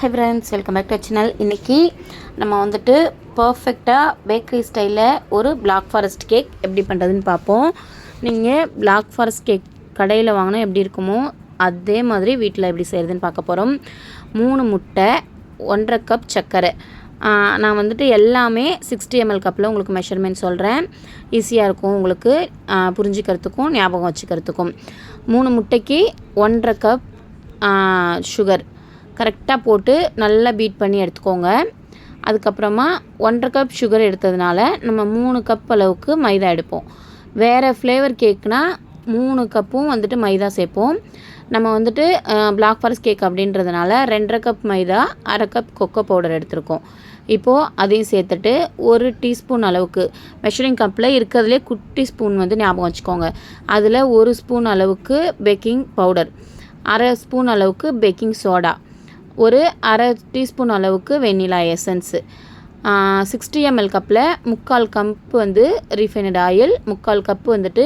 Hi friends welcome back to channel இன்றைக்கி நம்ம வந்துட்டு பர்ஃபெக்டாக பேக்கரி ஸ்டைலில் ஒரு பிளாக் ஃபாரஸ்ட் கேக் எப்படி பண்ணுறதுன்னு பார்ப்போம். நீங்கள் பிளாக் ஃபாரஸ்ட் கேக் கடையில் வாங்கினா எப்படி இருக்குமோ அதே மாதிரி வீட்டில் எப்படி செய்கிறதுன்னு பார்க்க போகிறோம் மூணு முட்டை ஒன்றரை கப் சர்க்கரை. நான் வந்துட்டு எல்லாமே சிக்ஸ்டி எம்எல் கப்பில் உங்களுக்கு மெஷர்மெண்ட் சொல்கிறேன் ஈஸியாக இருக்கும் உங்களுக்கு புரிஞ்சுக்கிறதுக்கும் ஞாபகம் வச்சுக்கிறதுக்கும். மூணு முட்டைக்கு ஒன்றரை கப் சுகர் கரெக்டாக போட்டு நல்லா பீட் பண்ணி எடுத்துக்கோங்க. அதுக்கப்புறமா ஒன்றரை கப் சுகர் எடுத்ததுனால நம்ம மூணு கப் அளவுக்கு மைதா எடுப்போம். வேறு ஃப்ளேவர் கேக்னால் மூணு கப்பும் வந்துட்டு மைதா சேர்ப்போம். நம்ம வந்துட்டு பிளாக் ஃபாரஸ்ட் கேக் அப்படின்றதுனால ரெண்டரை கப் மைதா அரை கப் கொக்கோ பவுடர் எடுத்திருக்கோம். இப்போது அதையும் சேர்த்துட்டு ஒரு டீஸ்பூன் அளவுக்கு மெஷரிங் கப்பில் இருக்கிறதுலே குட்டி ஸ்பூன் வந்து ஞாபகம் வச்சுக்கோங்க. அதில் ஒரு ஸ்பூன் அளவுக்கு பேக்கிங் பவுடர் அரை ஸ்பூன் அளவுக்கு பேக்கிங் சோடா ஒரு அரை டீஸ்பூன் அளவுக்கு வெண்ணிலா எசன்ஸு. சிக்ஸ்டி எம்எல் கப்பில் முக்கால் கப் வந்து ரீஃபைனட் ஆயில் முக்கால் கப்பு வந்துட்டு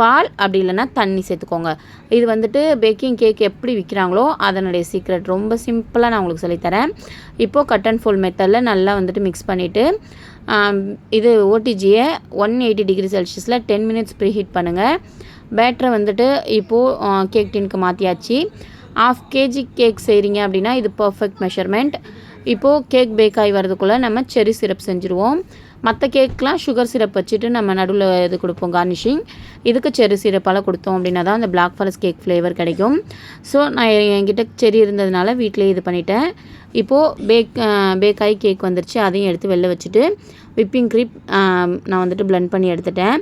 பால் அப்படி இல்லைன்னா தண்ணி சேர்த்துக்கோங்க. இது வந்துட்டு பேக்கிங் கேக் எப்படி விற்கிறாங்களோ அதனுடைய சீக்ரெட் ரொம்ப சிம்பிளாக நான் உங்களுக்கு சொல்லித்தரேன் இப்போது கட் அண்ட் ஃபோல் மெத்தடில் நல்லா வந்துட்டு மிக்ஸ் பண்ணிவிட்டு இது ஓடிஜியை ஒன் எயிட்டி டிகிரி செல்சியஸில் டென் மினிட்ஸ் ப்ரீ ஹீட் பண்ணுங்கள் பேட்டரை வந்துட்டு இப்போது கேக் டின்க்கு மாற்றியாச்சு ஆஃப் கேஜி கேக் செய்கிறீங்க அப்படின்னா இது பர்ஃபெக்ட் மெஷர்மெண்ட் இப்போது கேக் பேக் ஆகி வரதுக்குள்ளே நம்ம செரி சிரப் செஞ்சுருவோம். மற்ற கேக்லாம் சுகர் சிரப் வச்சுட்டு நம்ம நடுவில் இது கொடுப்போம் கார்னிஷிங் இதுக்கு செரி சிரப்பால் கொடுத்தோம் அப்படின்னா தான் அந்த பிளாக் ஃபாரஸ்ட் கேக் ஃப்ளேவர் கிடைக்கும். ஸோ நான் என்கிட்ட செரி இருந்ததுனால வீட்டிலே இது பண்ணிட்டேன். இப்போது பேக் பேக்காய் கேக் வந்துருச்சு. அதையும் எடுத்து வெளில வச்சுட்டு விப்பிங் க்ரீம் நான் வந்துட்டு பிளெண்ட் பண்ணி எடுத்துட்டேன்.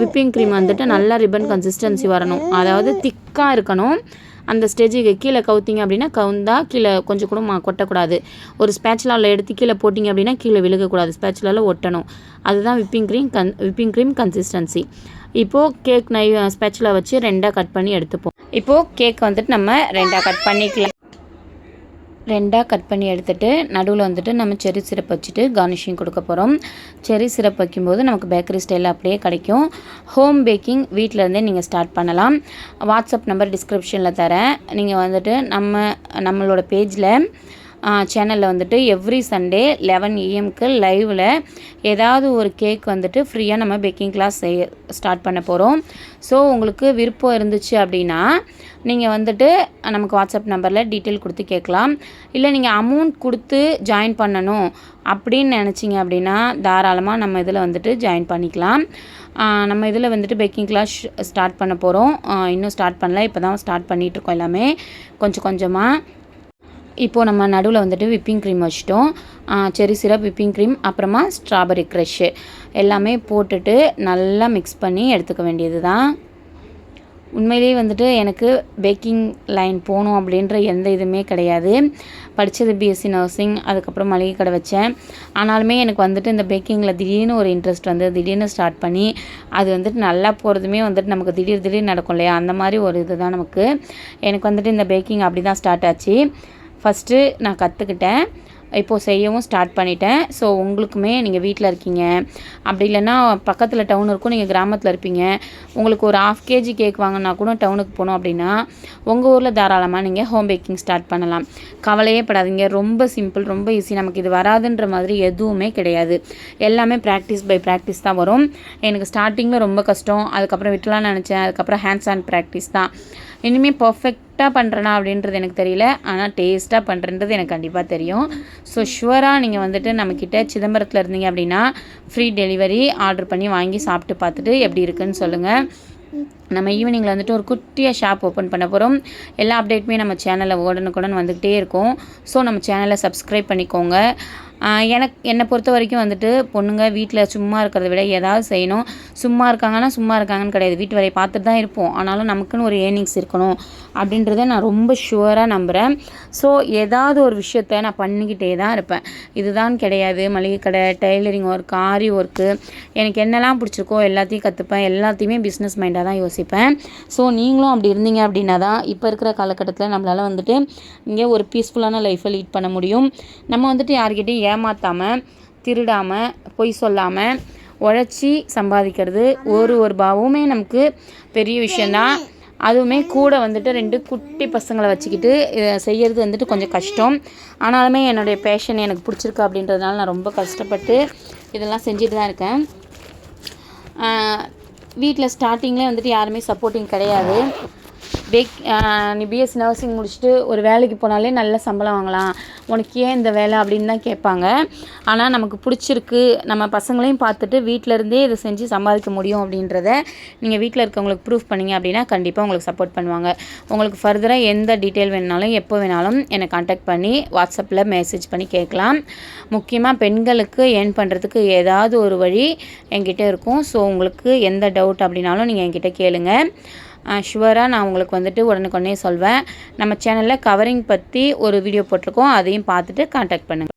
விப்பிங் க்ரீம் வந்துட்டு நல்லா ரிப்பன் கன்சிஸ்டன்சி வரணும். அதாவது திக்காக இருக்கணும். அந்த ஸ்டேஜுக்கு கீழே கவுத்திங்க அப்படின்னா கவுந்தா கீழே கொஞ்சம் கூட மா கொட்டக்கூடாது. ஒரு ஸ்பேச்சுலாவில் எடுத்து கீழே போட்டிங்க அப்படின்னா கீழே விழுகக்கூடாது. ஸ்பேச்சுலாவில் ஒட்டணும். அதுதான் whipping cream gun whipping cream consistency. இப்போது கேக் நை ஸ்பேச்சுலா வச்சு ரெண்டாக கட் பண்ணி எடுத்துப்போம். இப்போது கேக் வந்துட்டு நம்ம ரெண்டாக கட் பண்ணிக்கலாம். ரெண்டாக கட் பண்ணி எடுத்துகிட்டு நடுவில் வந்துட்டு நம்ம செரி சிரப் வச்சுட்டு கார்னிஷிங் கொடுக்க போகிறோம் செரி சிரப் வைக்கும்போது நமக்கு பேக்கரி ஸ்டைலில் அப்படியே கிடைக்கும். ஹோம் பேக்கிங் வீட்டிலேருந்தே நீங்கள் ஸ்டார்ட் பண்ணலாம். வாட்ஸ்அப் நம்பர் டிஸ்கிரிப்ஷனில் தரேன். நீங்கள் வந்துட்டு நம்ம நம்மளோட பேஜில் சேனலில் வந்துட்டு எவ்ரி சண்டே லெவன் ஏஎம்க்கு லைவில் ஏதாவது ஒரு கேக் வந்துட்டு ஃப்ரீயாக நம்ம பேக்கிங் கிளாஸ் செய்ய ஸ்டார்ட் பண்ண போகிறோம் ஸோ உங்களுக்கு விருப்பம் இருந்துச்சு அப்படின்னா நீங்கள் வந்துட்டு நமக்கு வாட்ஸ்அப் நம்பரில் டீட்டெயில் கொடுத்து கேட்கலாம். இல்லை நீங்கள் அமௌண்ட் கொடுத்து ஜாயின் பண்ணணும் அப்படின்னு நினச்சிங்க அப்படின்னா தாராளமாக நம்ம இதில் வந்துட்டு ஜாயின் பண்ணிக்கலாம். நம்ம இதில் வந்துட்டு பேக்கிங் கிளாஸ் ஸ்டார்ட் பண்ண போகிறோம் இன்னும் ஸ்டார்ட் பண்ணல இப்போ தான் ஸ்டார்ட் பண்ணிகிட்ருக்கோம் எல்லாமே. கொஞ்சம் கொஞ்சமாக இப்போது நம்ம நடுவில் வந்துட்டு விப்பிங் க்ரீம் வச்சிட்டோம். செரி சிரப் விப்பிங் க்ரீம் அப்புறமா ஸ்ட்ராபெரி க்ரஷ்ஷு எல்லாமே போட்டுட்டு நல்லா மிக்ஸ் பண்ணி எடுத்துக்க வேண்டியது தான் உண்மையிலேயே வந்துட்டு எனக்கு பேக்கிங் லைன் போகணும் அப்படின்ற எந்த இதுவுமே கிடையாது. படித்தது பிஎஸ்சி நர்சிங் அதுக்கப்புறம் மளிகை கடை வச்சேன். ஆனாலுமே எனக்கு வந்துட்டு இந்த பேக்கிங்கில் திடீர்னு ஒரு இன்ட்ரெஸ்ட் வந்து திடீர்னு ஸ்டார்ட் பண்ணி அது வந்துட்டு நல்லா போகிறதுமே வந்துட்டு நமக்கு திடீர் திடீர் நடக்கும் இல்லையா? அந்த மாதிரி ஒரு இது தான் நமக்கு. எனக்கு வந்துட்டு இந்த பேக்கிங் அப்படி தான் ஸ்டார்ட் ஆச்சு. ஃபஸ்ட்டு நான் கற்றுக்கிட்டேன் இப்போது செய்யவும் ஸ்டார்ட் பண்ணிட்டேன். ஸோ உங்களுக்குமே நீங்கள் வீட்டில் இருக்கீங்க. அப்படி இல்லைன்னா பக்கத்தில் டவுன் இருக்கும் நீங்கள் கிராமத்தில் இருப்பீங்க. உங்களுக்கு ஒரு ஆஃப் கேஜி கேக் வாங்கினா கூட டவுனுக்கு போகணும் அப்படின்னா உங்கள் ஊரில் தாராளமாக நீங்கள் ஹோம் பேக்கிங் ஸ்டார்ட் பண்ணலாம். கவலையே படாதீங்க. ரொம்ப சிம்பிள் ரொம்ப ஈஸி நமக்கு இது வராதுன்ற மாதிரி எதுவுமே கிடையாது. எல்லாமே ப்ராக்டிஸ் பை ப்ராக்டிஸ் தான் வரும். எனக்கு ஸ்டார்டிங்கில் ரொம்ப கஷ்டம். அதுக்கப்புறம் விட்டுலாம்னு நினச்சேன். அதுக்கப்புறம் ஹேண்ட்ஸ் ஆன் ப்ராக்டிஸ் தான். இனிமேல் பர்ஃபெக்ட் கரெக்டாக பண்ணுறேனா அப்படின்றது எனக்கு தெரியல. ஆனால் டேஸ்ட்டாக பண்ணுறன்றது எனக்கு கண்டிப்பாக தெரியும். ஸோ ஷுவராக நீங்கள் வந்துட்டு நம்மக்கிட்ட சிதம்பரத்தில் இருந்தீங்க அப்படின்னா ஃப்ரீ டெலிவரி ஆர்டர் பண்ணி வாங்கி சாப்பிட்டு பார்த்துட்டு எப்படி இருக்குன்னு சொல்லுங்கள் நம்ம ஈவினிங்கில் வந்துட்டு ஒரு குட்டியாக ஷாப் ஓப்பன் பண்ண போகிறோம் எல்லா அப்டேட்டுமே நம்ம சேனலில் உடனுக்குடன் வந்துக்கிட்டே இருக்கும். ஸோ நம்ம சேனலை சப்ஸ்கிரைப் பண்ணிக்கோங்க. எனக்கு என்னை பொறுத்த வரைக்கும் வந்துட்டு பொண்ணுங்க வீட்டில் சும்மா இருக்கிறத விட ஏதாவது செய்யணும். சும்மா இருக்காங்கன்னா சும்மா இருக்காங்கன்னு கிடையாது. வீட்டு வேலையை பார்த்துட்டு தான் இருப்போம். ஆனாலும் நமக்குன்னு ஒரு ஏர்னிங்ஸ் இருக்கணும் அப்படின்றத நான் ரொம்ப ஷுவராக நம்புகிறேன் ஸோ ஏதாவது ஒரு விஷயத்த நான் பண்ணிக்கிட்டே தான் இருப்பேன். இதுதான் கிடையாது. மளிகை கடை டெய்லரிங் ஒர்க் ஆரி ஒர்க்கு எனக்கு என்னெல்லாம் பிடிச்சிருக்கோ எல்லாத்தையும் கற்றுப்பேன் எல்லாத்தையுமே பிஸ்னஸ் மைண்டாக தான் யோசிப்பேன். ஸோ நீங்களும் அப்படி இருந்தீங்க அப்படின்னா தான் இப்போ இருக்கிற காலகட்டத்தில் நம்மளால் வந்துட்டு இங்கே ஒரு பீஸ்ஃபுல்லான லைஃப்பை லீட் பண்ண முடியும். நம்ம வந்துட்டு யார்கிட்டையும் ஏமாற்றாமல் திருடாமல் பொய் சொல்லாமல் உழைச்சி சம்பாதிக்கிறது ஒரு ஒரு பாவமே நமக்கு பெரிய விஷயந்தான் அதுவுமே கூட வந்துட்டு ரெண்டு குட்டி பசங்களை வச்சுக்கிட்டு இதை செய்கிறது வந்துட்டு கொஞ்சம் கஷ்டம். ஆனாலுமே என்னுடைய பேஷன் எனக்கு பிடிச்சிருக்கு அப்படின்றதுனால நான் ரொம்ப கஷ்டப்பட்டு இதெல்லாம் செஞ்சுட்டு தான் இருக்கேன். வீட்டில் ஸ்டார்டிங்கில் வந்துட்டு யாருமே சப்போர்ட்டிங் கிடையாது. பேக் நீ பிஎஸ்சி நர்சிங் முடிச்சுட்டு ஒரு வேலைக்கு போனாலே நல்ல சம்பளம் வாங்கலாம். உனக்கு ஏன் இந்த வேலை அப்படின்னு தான் கேட்பாங்க. ஆனால் நமக்கு பிடிச்சிருக்கு. நம்ம பசங்களையும் பார்த்துட்டு வீட்டில் இருந்தே இதை செஞ்சு சம்பாதிக்க முடியும் அப்படின்றத நீங்கள் வீட்டில் இருக்கவங்களுக்கு ப்ரூஃப் பண்ணிங்க அப்படின்னா கண்டிப்பாக உங்களுக்கு சப்போர்ட் பண்ணுவாங்க. உங்களுக்கு ஃபர்தராக எந்த டீட்டெயில் வேணாலும் எப்போ வேணாலும் என்னை காண்டாக்ட் பண்ணி வாட்ஸ்அப்பில் மெசேஜ் பண்ணி கேட்கலாம். முக்கியமாக பெண்களுக்கு ஏர்ன் பண்ணுறதுக்கு ஏதாவது ஒரு வழி என்கிட்ட இருக்கும். ஸோ உங்களுக்கு எந்த டவுட் அப்படின்னாலும் நீங்கள் என்கிட்ட கேளுங்கள் ஷுவராக நான் உங்களுக்கு வந்துட்டு உடனுக்குடனே சொல்வேன். நம்ம சேனலில் கவரிங் பற்றி ஒரு வீடியோ போட்டிருக்கோம். அதையும் பார்த்துட்டு காண்டாக்ட் பண்ணுங்கள்